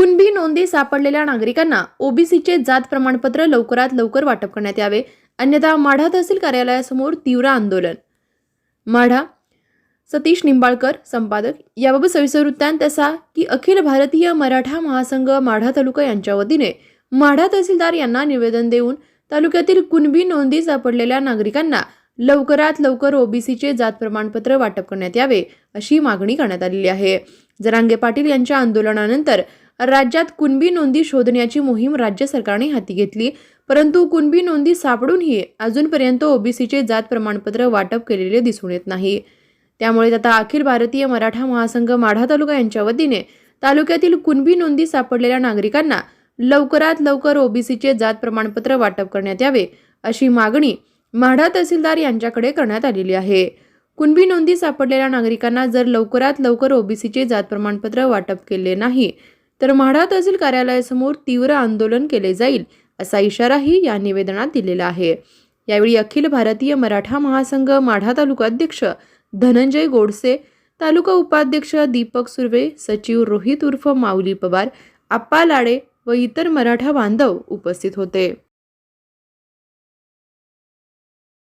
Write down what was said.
कुणबी नोंदी सापडलेल्या नागरिकांना ओबीसीचे जात प्रमाणपत्र लवकरात लवकर वाटप करण्यात यावे. अन्यथा माढा तहसील कार्यालयासमोर तीव्र आंदोलन. माढा सतीश निंबाळकर संपादक. याबाबत सविस्तर वृत्तांत असा की अखिल भारतीय मराठा महासंघ माढा तालुका यांच्या वतीने माढा तहसीलदार यांना निवेदन देऊन तालुक्यातील कुणबी नोंदी सापडलेल्या नागरिकांना लवकरात लवकर ओबीसीचे जात प्रमाणपत्र वाटप करण्यात यावे अशी मागणी करण्यात आलेली आहे. जरांगे पाटील यांच्या आंदोलनानंतर राज्यात कुणबी नोंदी शोधण्याची मोहीम राज्य सरकारने हाती घेतली. परंतु कुणबी नोंदी सापडूनही अजूनपर्यंत ओबीसीचे जात प्रमाणपत्र वाटप केलेले दिसून येत नाही. त्यामुळे आता अखिल भारतीय मराठा महासंघ माढा तालुका यांच्या वतीने तालुक्यातील कुणबी नोंदी सापडलेल्या नागरिकांना लवकरात लवकर ओबीसीचे जात प्रमाणपत्र वाटप करण्यात यावे अशी मागणी माढा तहसीलदार यांच्याकडे करण्यात आलेली आहे. कुणबी नोंदी सापडलेल्या नागरिकांना जर लवकरात लवकर ओबीसीचे जात प्रमाणपत्र वाटप केले नाही तर म्हाडा तहसील कार्यालयासमोर तीव्र आंदोलन केले जाईल असा इशाराही या निवेदनात दिलेला आहे. यावेळी अखिल भारतीय मराठा महासंघ माढा तालुका अध्यक्ष धनंजय गोडसे तालुका उपाध्यक्ष दीपक सुर्वे सचिव रोहित उर्फ माऊली पवार आप्पा लाडे व इतर मराठा बांधव उपस्थित होते.